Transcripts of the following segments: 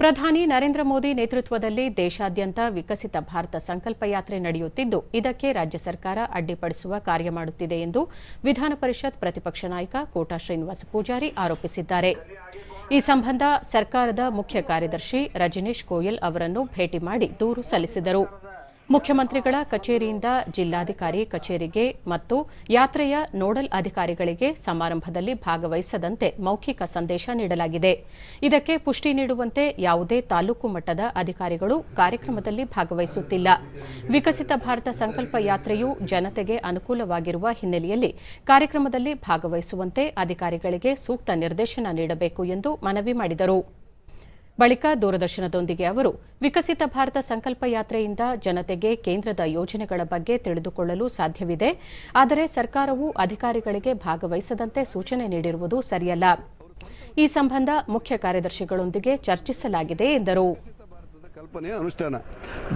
ಪ್ರಧಾನಿ ನರೇಂದ್ರ ಮೋದಿ ನೇತೃತ್ವದಲ್ಲಿ ದೇಶಾದ್ಯಂತ ವಿಕಸಿತ ಭಾರತ ಸಂಕಲ್ಪ ಯಾತ್ರೆ ನಡೆಯುತ್ತಿದ್ದು, ಇದಕ್ಕೆ ರಾಜ್ಯ ಸರ್ಕಾರ ಅಡ್ಡಿಪಡಿಸುವ ಕಾರ್ಯ ಮಾಡುತ್ತಿದೆ ಎಂದು ವಿಧಾನ ಪರಿಷತ್ ಪ್ರತಿಪಕ್ಷ ನಾಯಕ ಕೋಟಾ ಶ್ರೀನಿವಾಸ ಪೂಜಾರಿ ಆರೋಪಿಸಿದ್ದಾರೆ. ಈ ಸಂಬಂಧ ಸರ್ಕಾರದ ಮುಖ್ಯ ಕಾರ್ಯದರ್ಶಿ ರಜನೀಶ್ ಗೋಯಲ್ ಅವರನ್ನು ಭೇಟಿ ಮಾಡಿ ದೂರು ಸಲ್ಲಿಸಿದರು. ಮುಖ್ಯಮಂತ್ರಿಗಳ ಕಚೇರಿಯಿಂದ ಜಿಲ್ಲಾಧಿಕಾರಿ ಕಚೇರಿಗೆ ಮತ್ತು ಯಾತ್ರೆಯ ನೋಡಲ್ ಅಧಿಕಾರಿಗಳಿಗೆ ಸಮಾರಂಭದಲ್ಲಿ ಭಾಗವಹಿಸದಂತೆ ಮೌಖಿಕ ಸಂದೇಶ ನೀಡಲಾಗಿದೆ. ಇದಕ್ಕೆ ಪುಷ್ಟಿ ನೀಡುವಂತೆ ಯಾವುದೇ ತಾಲೂಕು ಮಟ್ಟದ ಅಧಿಕಾರಿಗಳು ಕಾರ್ಯಕ್ರಮದಲ್ಲಿ ಭಾಗವಹಿಸುತ್ತಿಲ್ಲ. ವಿಕಸಿತ ಭಾರತ ಸಂಕಲ್ಪ ಯಾತ್ರೆಯು ಜನತೆಗೆ ಅನುಕೂಲವಾಗಿರುವ ಹಿನ್ನೆಲೆಯಲ್ಲಿ ಕಾರ್ಯಕ್ರಮದಲ್ಲಿ ಭಾಗವಹಿಸುವಂತೆ ಅಧಿಕಾರಿಗಳಿಗೆ ಸೂಕ್ತ ನಿರ್ದೇಶನ ನೀಡಬೇಕು ಎಂದು ಮನವಿ ಮಾಡಿದರು. ಬಳಿಕ ದೂರದರ್ಶನದೊಂದಿಗೆ ಅವರು, ವಿಕಸಿತ ಭಾರತ ಸಂಕಲ್ಪ ಯಾತ್ರೆಯಿಂದ ಜನತೆಗೆ ಕೇಂದ್ರದ ಯೋಜನೆಗಳ ಬಗ್ಗೆ ತಿಳಿದುಕೊಳ್ಳಲು ಸಾಧ್ಯವಿದೆ, ಆದರೆ ಸರ್ಕಾರವು ಅಧಿಕಾರಿಗಳಿಗೆ ಭಾಗವಹಿಸದಂತೆ ಸೂಚನೆ ನೀಡಿರುವುದು ಸರಿಯಲ್ಲ. ಈ ಸಂಬಂಧ ಮುಖ್ಯ ಕಾರ್ಯದರ್ಶಿಗಳೊಂದಿಗೆ ಚರ್ಚಿಸಲಾಗಿದೆ ಎಂದರು. ಕಲ್ಪನೆಯ ಅನುಷ್ಠಾನ.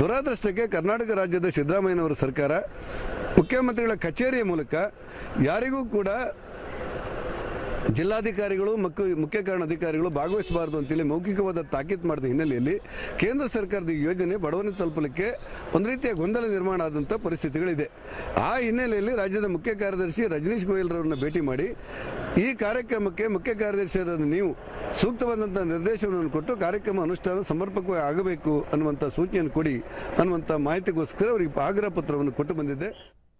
ದುರಾದೃಷ್ಟಕ್ಕೆ ಕರ್ನಾಟಕ ರಾಜ್ಯದ ಸಿದ್ದರಾಮಯ್ಯನವರ ಸರ್ಕಾರ, ಮುಖ್ಯಮಂತ್ರಿಗಳ ಕಚೇರಿಯ ಮೂಲಕ ಯಾರಿಗೂ ಕೂಡ ಜಿಲ್ಲಾಧಿಕಾರಿಗಳು ಮತ್ತು ಮುಖ್ಯ ಕಾರಣ ಅಧಿಕಾರಿಗಳು ಭಾಗವಹಿಸಬಾರದು ಅಂತೇಳಿ ಮೌಖಿಕವಾದ ತಾಕೀತು ಮಾಡಿದ ಹಿನ್ನೆಲೆಯಲ್ಲಿ ಕೇಂದ್ರ ಸರ್ಕಾರದ ಯೋಜನೆ ಬಡವನ ತಲುಪಲಿಕ್ಕೆ ಒಂದು ರೀತಿಯ ಗೊಂದಲ ನಿರ್ಮಾಣ ಆದಂಥ ಪರಿಸ್ಥಿತಿಗಳಿದೆ. ಆ ಹಿನ್ನೆಲೆಯಲ್ಲಿ ರಾಜ್ಯದ ಮುಖ್ಯ ಕಾರ್ಯದರ್ಶಿ ರಜನೀಶ್ ಗೋಯಲ್ರವ್ರನ್ನ ಭೇಟಿ ಮಾಡಿ, ಈ ಕಾರ್ಯಕ್ರಮಕ್ಕೆ ಮುಖ್ಯ ಕಾರ್ಯದರ್ಶಿಯಾದ ನೀವು ಸೂಕ್ತವಾದಂಥ ನಿರ್ದೇಶನವನ್ನು ಕೊಟ್ಟು ಕಾರ್ಯಕ್ರಮ ಅನುಷ್ಠಾನ ಸಮರ್ಪಕವಾಗಿ ಆಗಬೇಕು ಅನ್ನುವಂಥ ಸೂಚನೆಯನ್ನು ಕೊಡಿ ಅನ್ನುವಂಥ ಮಾಹಿತಿಗೋಸ್ಕರ ಅವರಿಗೆ ಆಗ್ರಹ ಪತ್ರವನ್ನು ಕೊಟ್ಟು ಬಂದಿದ್ದೆ.